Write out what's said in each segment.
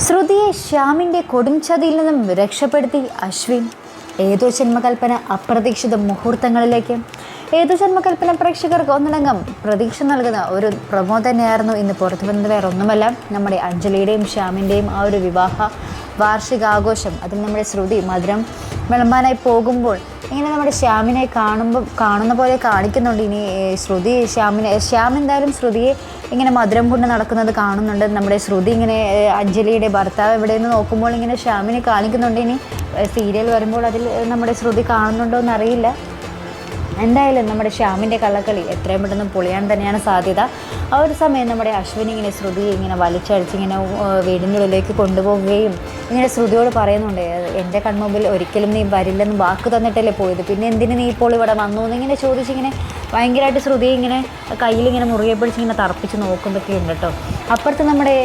ശ്രുതിയെ ശ്യാമിന്റെ കൊടുംചതിയിൽ നിന്നും രക്ഷപ്പെടുത്തി അശ്വിൻ ഏതോ ജന്മകൽപ്പന അപ്രതീക്ഷിത മുഹൂർത്തങ്ങളിലേക്ക്. ഏതോ ജന്മകൽപ്പന പ്രേക്ഷകർക്ക് ഒന്നടങ്കം പ്രതീക്ഷ നൽകുന്ന ഒരു പ്രമോ തന്നെയായിരുന്നു ഇന്ന് പുറത്തു വന്നത്. വേറെ ഒന്നുമല്ല നമ്മുടെ അഞ്ജലിയുടെയും ശ്യാമിന്റെയും ആ ഒരു വിവാഹ വാർഷികാഘോഷം അതിൽ നമ്മുടെ ശ്രുതി മധുരം വിളമ്പാനായി പോകുമ്പോൾ ഇങ്ങനെ നമ്മുടെ ശ്യാമിനെ കാണുമ്പോൾ കാണുന്ന പോലെ കാണിക്കുന്നുണ്ട്. ഇനി ശ്രുതി ശ്യാമിനെ ശ്യാം എന്തായാലും ശ്രുതിയെ ഇങ്ങനെ മധുരം കൊണ്ട് നടക്കുന്നത് കാണുന്നുണ്ട്. നമ്മുടെ ശ്രുതി ഇങ്ങനെ അഞ്ജലിയുടെ ഭർത്താവ് എവിടെയെന്ന് നോക്കുമ്പോൾ ഇങ്ങനെ ശ്യാമിനെ കാണിക്കുന്നുണ്ട്. ഇനി സീരിയൽ വരുമ്പോൾ അതിൽ നമ്മുടെ ശ്രുതി കാണുന്നുണ്ടോ എന്നറിയില്ല എന്തായാലും നമ്മുടെ ശ്യാമിന്റെ കള്ളക്കളി എത്രയും പെട്ടെന്ന് പൊളിയാൻ തന്നെയാണ് സാധ്യത. ആ ഒരു സമയം നമ്മുടെ അശ്വിനി ഇങ്ങനെ ശ്രുതി ഇങ്ങനെ വലിച്ചടിച്ച് ഇങ്ങനെ ആ, വീടിന്റെ ഉള്ളിലേക്ക് കൊണ്ടുപോവുകയും ഇങ്ങനെ ശ്രുതിയോട് പറയുന്നുണ്ട് എന്റെ കൺമുമ്പിൽ ഒരിക്കലും നീ വരില്ലെന്ന് വാക്ക് തന്നിട്ടല്ലേ പോയത്. പിന്നെ എന്തിന് നീ ഇപ്പോൾ ഇവിടെ വന്നു? എന്നിങ്ങനെ ചോദിച്ചിങ്ങനെ ഭയങ്കരമായിട്ട് ശ്രുതി ഇങ്ങനെ കയ്യിലിങ്ങനെ മുറുകെ പിടിച്ച് ഇങ്ങനെ തറപ്പിച്ച് നോക്കുന്നൊക്കെ ഉണ്ട് കേട്ടോ. അപ്പുറത്ത് നമ്മുടെ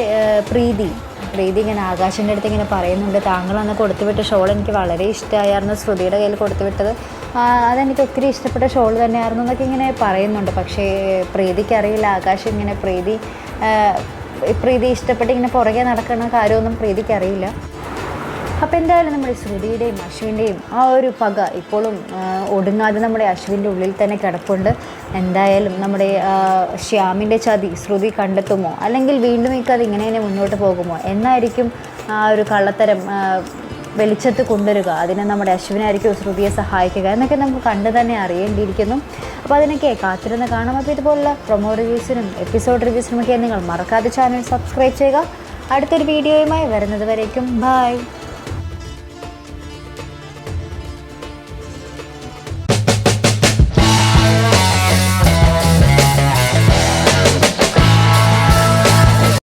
പ്രീതി പ്രീതി ഇങ്ങനെ ആകാശിന്റെ അടുത്ത് ഇങ്ങനെ പറയുന്നുണ്ട് താങ്കൾ അന്ന് കൊടുത്തുവിട്ട ഷോൾ എനിക്ക് വളരെ ഇഷ്ടമായിരുന്നു ശ്രുതിയുടെ കയ്യിൽ കൊടുത്തുവിട്ടത്. അതെനിക്ക് ഒത്തിരി ഇഷ്ടപ്പെട്ട ഷോൾ തന്നെയായിരുന്നു എന്നൊക്കെ ഇങ്ങനെ പറയുന്നുണ്ട്. പക്ഷേ പ്രീതിക്കറിയില്ല ആകാശ് ഇങ്ങനെ പ്രീതി പ്രീതി ഇഷ്ടപ്പെട്ട് ഇങ്ങനെ പുറകെ നടക്കുന്ന കാര്യമൊന്നും പ്രീതിക്കറിയില്ല അപ്പോൾ എന്തായാലും നമ്മുടെ ശ്രുതിയുടെയും അശ്വിന്റെയും ആ ഒരു പക ഇപ്പോഴും ഒടുങ്ങാതെ നമ്മുടെ അശ്വിന്റെ ഉള്ളിൽ തന്നെ കിടപ്പുണ്ട്. എന്തായാലും നമ്മുടെ ശ്യാമിന്റെ ചതി ശ്രുതി കണ്ടെത്തുമോ? അല്ലെങ്കിൽ വീണ്ടും ഈ ഇങ്ങനെ തന്നെ മുന്നോട്ട് പോകുമോ? എന്നായിരിക്കും ആ ഒരു കള്ളത്തരം വെളിച്ചത്ത് കൊണ്ടുവരിക. അതിനെ നമ്മുടെ അശ്വിനായിരിക്കും ശ്രുതിയെ സഹായിക്കുക എന്നൊക്കെ നമുക്ക് കണ്ടു തന്നെ അറിയേണ്ടിയിരിക്കുന്നു. അപ്പോൾ അതിനൊക്കെ കാത്തിരുന്ന് കാണാം. അപ്പോൾ ഇതുപോലുള്ള പ്രൊമോ റിവ്യൂസിനും എപ്പിസോഡ് റിവ്യൂസിനും ഒക്കെ നിങ്ങൾ മറക്കാതെ ചാനൽ സബ്സ്ക്രൈബ് ചെയ്യുക. അടുത്തൊരു വീഡിയോയുമായി വരുന്നത് വരേക്കും. ബൈ